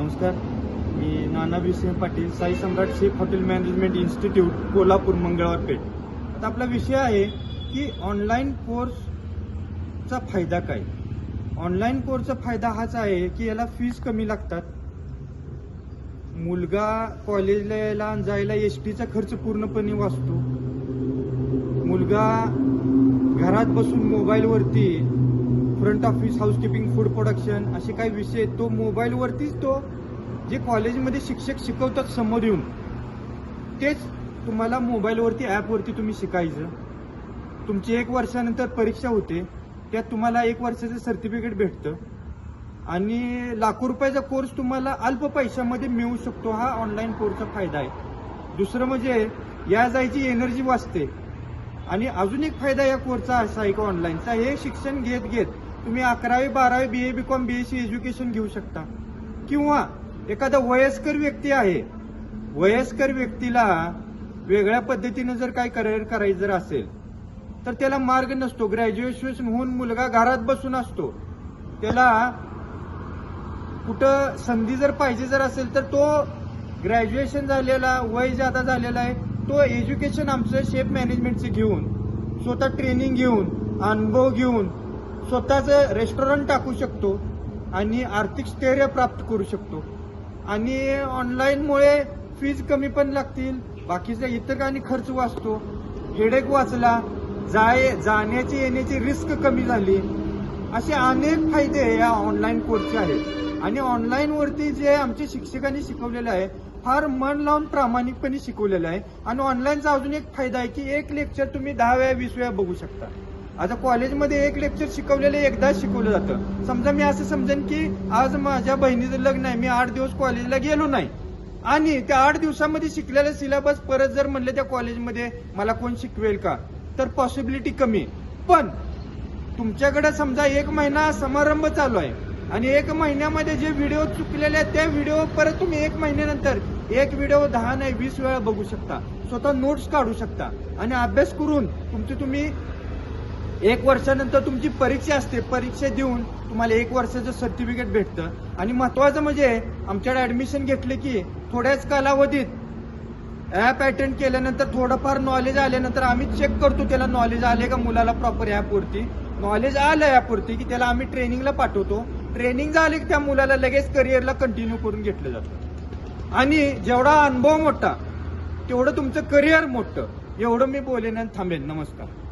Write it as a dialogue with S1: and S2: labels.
S1: नमस्कार. मी Nana Bhise Patil Sai Samrat chef hotel management institute Kolhapur Mangalwar Peth. आता आपला विषय आहे की ऑनलाईन कोर्सचा फायदा काय? ऑनलाईन कोर्सचा फायदा हाच आहे की याला फीज कमी लागतात. मुलगा कॉलेजला यायला जायला एस टीचा खर्च पूर्णपणे वाचतो. मुलगा घरात बसून मोबाईलवरती front office housekeeping food production असे काही विषय तो मोबाईलवरतीच तो जे कॉलेजमध्ये शिक्षक शिकवतात समोर येऊन तेच तुम्हाला मोबाईलवरती ॲपवरती तुम्ही शिकायचं. तुमची एक वर्षानंतर परीक्षा होते त्यात तुम्हाला एक वर्षाचं सर्टिफिकेट भेटतं. आणि लाखो रुपयाचा कोर्स तुम्हाला अल्प पैशामध्ये मिळू शकतो. हा ऑनलाईन कोर्सचा फायदा आहे. दुसरं म्हणजे या जायची एनर्जी वाचते. आणि अजून एक फायदा या कोर्सचा असा आहे का ऑनलाईनचा हे शिक्षण घेत घेत तुम्ही अकरावी बारावी B A B com B S C education घेऊ शकता. किंवा एखादा वयस्कर व्यक्ती आहे वयस्कर व्यक्तीला वेगळ्या पद्धतीनं जर काय करिअर करायचं जर असेल तर त्याला मार्ग नसतो. ग्रॅज्युएशन होऊन मुलगा घरात बसून असतो. त्याला कुठं संधी जर पाहिजे जर असेल तर तो ग्रॅज्युएशन झालेला वय जादा झालेला आहे तो एज्युकेशन आमचं शेप मॅनेजमेंटचे घेऊन स्वतः ट्रेनिंग घेऊन अनुभव घेऊन स्वतःचं रेस्टॉरंट टाकू शकतो आणि आर्थिक स्थैर्य प्राप्त करू शकतो. आणि ऑनलाईनमुळे फीज कमी पण लागतील बाकीचा इतर काही खर्च वाचतो? हेडेक वाचला जाय जाण्याची येण्याची रिस्क कमी झाली. असे अनेक फायदे या ऑनलाईन कोर्सचे आहेत. आणि ऑनलाईनवरती जे आमच्या शिक्षकांनी शिकवलेलं आहे फार मन लावून प्रामाणिकपणे शिकवलेलं आहे. आणि ऑनलाईनचा अजून एक फायदा आहे की एक लेक्चर तुम्ही दहा वेळा वीस वेळा बघू शकता. आता कॉलेजमध्ये एक लेक्चर शिकवलेलं एकदाच शिकवलं जातं. समजा मी असं समजेन की आज माझ्या बहिणीचं लग्न आहे मी आठ दिवस कॉलेजला गेलो नाही. आणि त्या आठ दिवसामध्ये शिकलेलं सिलेबस परत जर म्हणलं त्या कॉलेजमध्ये मला कोण शिकवेल का? तर पॉसिबिलिटी कमी. पण तुमच्याकडे समजा एक महिना समारंभ चालू आहे आणि एक महिन्यामध्ये जे व्हिडिओ चुकलेले आहेत त्या व्हिडिओ परत तुम्ही एक महिन्यानंतर एक व्हिडिओ दहा नाही वीस वेळा बघू शकता. स्वतः नोट्स काढू शकता. आणि अभ्यास करून तुमचे तुम्ही एक वर्षानंतर तुमची परीक्षा असते परीक्षा देऊन तुम्हाला एक वर्षाचं सर्टिफिकेट भेटतं. आणि महत्वाचं म्हणजे आमच्याकडे ऍडमिशन घेतले की थोड्याच कालावधीत ऍप अटेंड केल्यानंतर थोडंफार नॉलेज आल्यानंतर आम्ही चेक करतो त्याला नॉलेज आले का मुलाला प्रॉपर ऍपवरती नॉलेज आलं ऍपवरती की त्याला आम्ही ट्रेनिंगला पाठवतो. ट्रेनिंग झाली की त्या मुलाला लगेच करिअरला कंटिन्यू करून घेतलं जातं. आणि जेवढा अनुभव मोठा तेवढं तुमचं करिअर मोठं. एवढं मी बोलेन आणि थांबेन. नमस्कार.